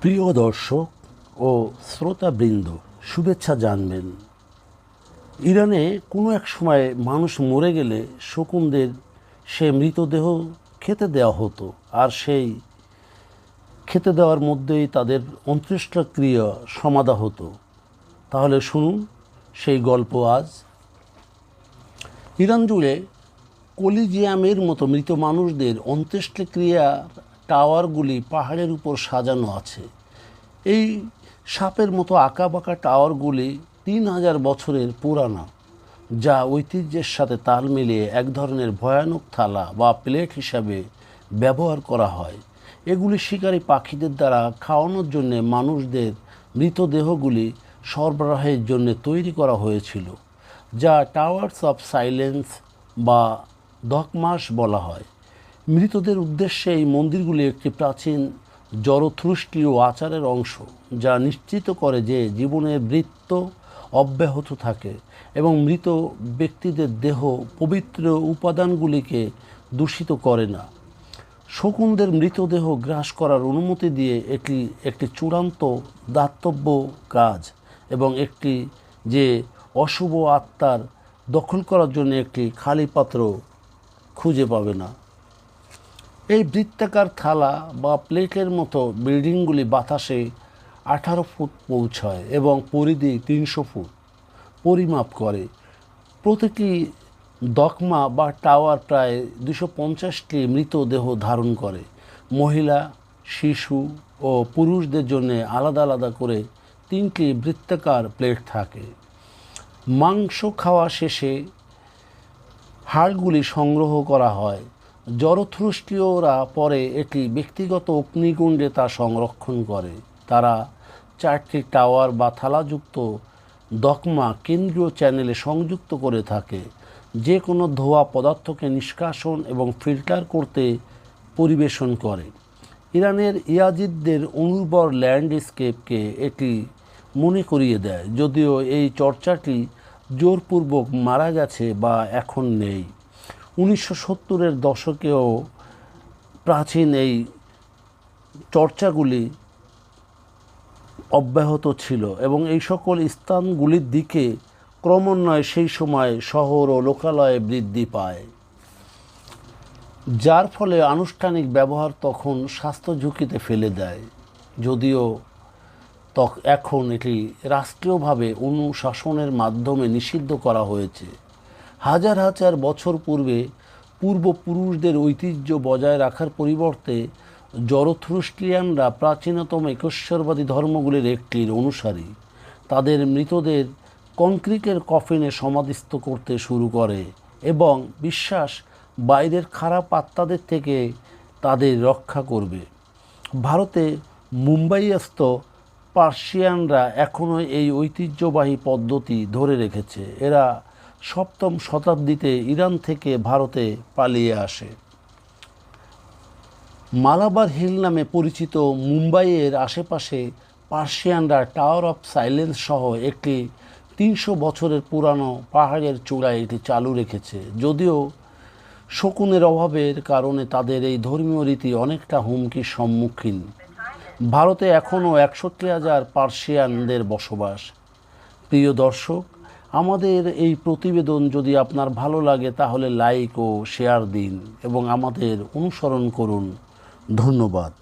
প্রিয় দর্শক ও শ্রোতাবৃন্দ, শুভেচ্ছা জানবেন। ইরানে কোনো এক সময় মানুষ মরে গেলে শকুনদের সে মৃতদেহ খেতে দেওয়া হতো আর সেই খেতে দেওয়ার মধ্যেই তাদের অন্ত্যেষ্টিক্রিয়া সমাধা হতো। তাহলে শুনুন সেই গল্প আজ। ইরান জুড়ে কলিজিয়ামের মতো মৃত মানুষদের অন্ত্যেষ্টিক্রিয়ার টাওয়ারগুলি পাহাড়ের উপর সাজানো আছে। এই সাপের মতো আঁকাবাঁকা টাওয়ারগুলি তিন হাজার বছরের পুরানা, যা ঐতিহ্যের সাথে তাল মিলিয়ে এক ধরনের ভয়ানক থালা বা প্লেট হিসাবে ব্যবহার করা হয়। এগুলি শিকারী পাখিদের দ্বারা খাওয়ানোর জন্য মানুষদের মৃতদেহগুলি সরবরাহের জন্য তৈরি করা হয়েছিল, যা টাওয়ার্স অফ সাইলেন্স বা দকমাস বলা হয়। মৃতদের উদ্দেশ্যে এই মন্দিরগুলি একটি প্রাচীন জরথ্রুষ্টি ও আচারের অংশ, যা নিশ্চিত করে যে জীবনের বৃত্ত অব্যাহত থাকে এবং মৃত ব্যক্তিদের দেহ পবিত্র উপাদানগুলিকে দূষিত করে না। শকুনদের মৃতদেহ গ্রাস করার অনুমতি দিয়ে এটি একটি চূড়ান্ত দাতব্য কাজ এবং একটি যে অশুভ আত্মার দখল করার জন্য একটি খালি পাত্র খুঁজে পাবে না। এই বৃত্তাকার থালা বা প্লেটের মতো বিল্ডিংগুলি বাতাসে আঠারো ফুট পৌঁছায় এবং পরিধি তিনশো ফুট পরিমাপ করে। প্রতিটি দকমা বা টাওয়ার প্রায় দুশো পঞ্চাশটি মৃতদেহ ধারণ করে। মহিলা, শিশু ও পুরুষদের জন্য আলাদা আলাদা করে তিনটি বৃত্তাকার প্লেট থাকে। মাংস খাওয়া শেষে হাড়গুলি সংগ্রহ করা হয়। জরথ্রুষ্টীয়রা পরে এটি ব্যক্তিগত অগ্নিকুণ্ডে তা সংরক্ষণ করে। তারা চারটি টাওয়ার বা থালাযুক্ত দকমা কেন্দ্রীয় চ্যানেলে সংযুক্ত করে থাকে। যে কোনো ধোয়া পদার্থকে নিষ্কাশন এবং ফিল্টার করতে পরিবেশন করে। ইরানের ইয়াজিদদের অনুর্বর ল্যান্ডস্কেপকে এটি মনে করিয়ে দেয়, যদিও এই চর্চাটি জোরপূর্বক মারা গেছে বা এখন নেই। উনিশশো সত্তরের দশকেও প্রাচীন এই চর্চাগুলি অব্যাহত ছিল এবং এই সকল স্থানগুলির দিকে ক্রমান্বয়ে সেই সময় শহর ও লোকালয়ে বৃদ্ধি পায়। যার ফলে আনুষ্ঠানিক ব্যবহার তখন স্বাস্থ্য ঝুঁকিতে ফেলে দেয়। যদিও এখন এটি রাষ্ট্রীয়ভাবে অনুশাসনের মাধ্যমে নিষিদ্ধ করা হয়েছে। হাজার হাজার বছর পূর্বে পূর্বপুরুষদের ঐতিহ্য বজায় রাখার পরিবর্তে জরথ্রুস্টিয়ানরা প্রাচীনতম একশ্বরবাদী ধর্মগুলির একটির অনুসারী। তাদের মৃতদের কংক্রিটের কফিনে সমাধিস্থ করতে শুরু করে এবং বিশ্বাস বাইরের খারাপ আত্মাদের থেকে তাদের রক্ষা করবে। ভারতে মুম্বাইস্থ পার্সিয়ানরা এখনও এই ঐতিহ্যবাহী পদ্ধতি ধরে রেখেছে। এরা সপ্তম শতাব্দীতে ইরান থেকে ভারতে পালিয়ে আসে। মালাবার হিল নামে পরিচিত মুম্বাইয়ের আশেপাশে পার্সিয়ানরা টাওয়ার অফ সাইলেন্স সহ একটি তিনশো বছরের পুরানো পাহাড়ের চূড়ায় এটি চালু রেখেছে। যদিও শকুনের অভাবের কারণে তাদের এই ধর্মীয় রীতি অনেকটা হুমকির সম্মুখীন। ভারতে এখনও একষট্টি হাজার পার্সিয়ানদের বসবাস। প্রিয় দর্শক আমাদের এই প্রতিবেদন যদি আপনার ভালো লাগে, তাহলে লাইক ও শেয়ার দিন এবং আমাদের অনুসরণ করুন। ধন্যবাদ।